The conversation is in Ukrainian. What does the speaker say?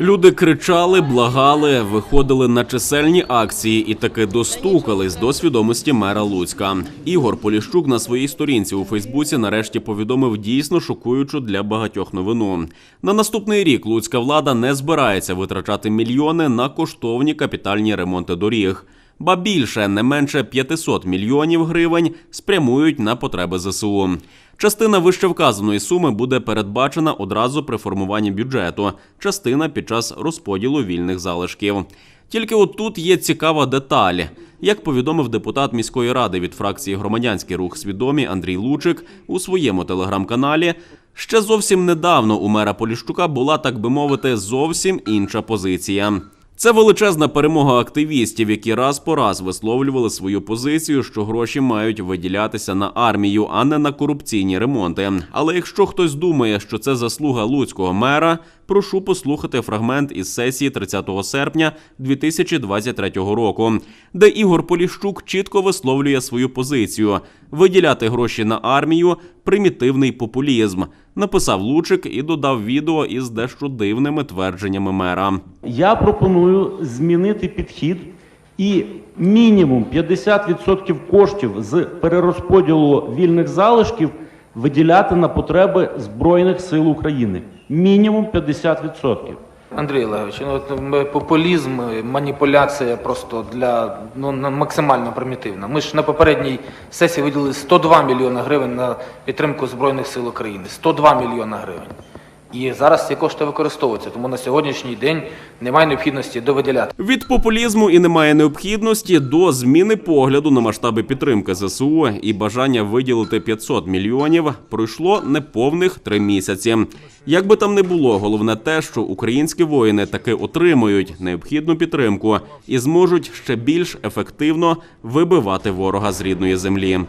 Люди кричали, благали, виходили на чисельні акції і таки достукались до свідомості мера Луцька. Ігор Поліщук на своїй сторінці у Фейсбуці нарешті повідомив дійсно шокуючу для багатьох новину. На наступний рік луцька влада не збирається витрачати мільйони на коштовні капітальні ремонти доріг. Ба більше не менше 500 мільйонів гривень спрямують на потреби ЗСУ. Частина вищевказаної суми буде передбачена одразу при формуванні бюджету, частина під час розподілу вільних залишків. Тільки от тут є цікава деталь. Як повідомив депутат міської ради від фракції Громадянський рух свідомі Андрій Лучик у своєму телеграм-каналі, ще зовсім недавно у мера Поліщука була, так би мовити, зовсім інша позиція. Це величезна перемога активістів, які раз по раз висловлювали свою позицію, що гроші мають виділятися на армію, а не на корупційні ремонти. Але якщо хтось думає, що це заслуга луцького мера, прошу послухати фрагмент із сесії 30 серпня 2023 року, де Ігор Поліщук чітко висловлює свою позицію: виділяти гроші на армію примітивний популізм. Написав Лучик і додав відео із дещо дивними твердженнями мера. Я пропоную змінити підхід і мінімум 50% коштів з перерозподілу вільних залишків виділяти на потреби Збройних сил України. Мінімум 50%. Андрій Олегович, ну, от популізм, е, маніпуляція просто для ну максимально примітивна. Ми ж на попередній сесії виділили 102 мільйони гривень на підтримку збройних сил України. 102 мільйони гривень. І зараз ці кошти використовуються, тому на сьогоднішній день немає необхідності довиділяти. Від популізму і немає необхідності до зміни погляду на масштаби підтримки ЗСУ і бажання виділити 500 мільйонів пройшло неповних три місяці. Як би там не було, головне те, що українські воїни таки отримують необхідну підтримку і зможуть ще більш ефективно вибивати ворога з рідної землі.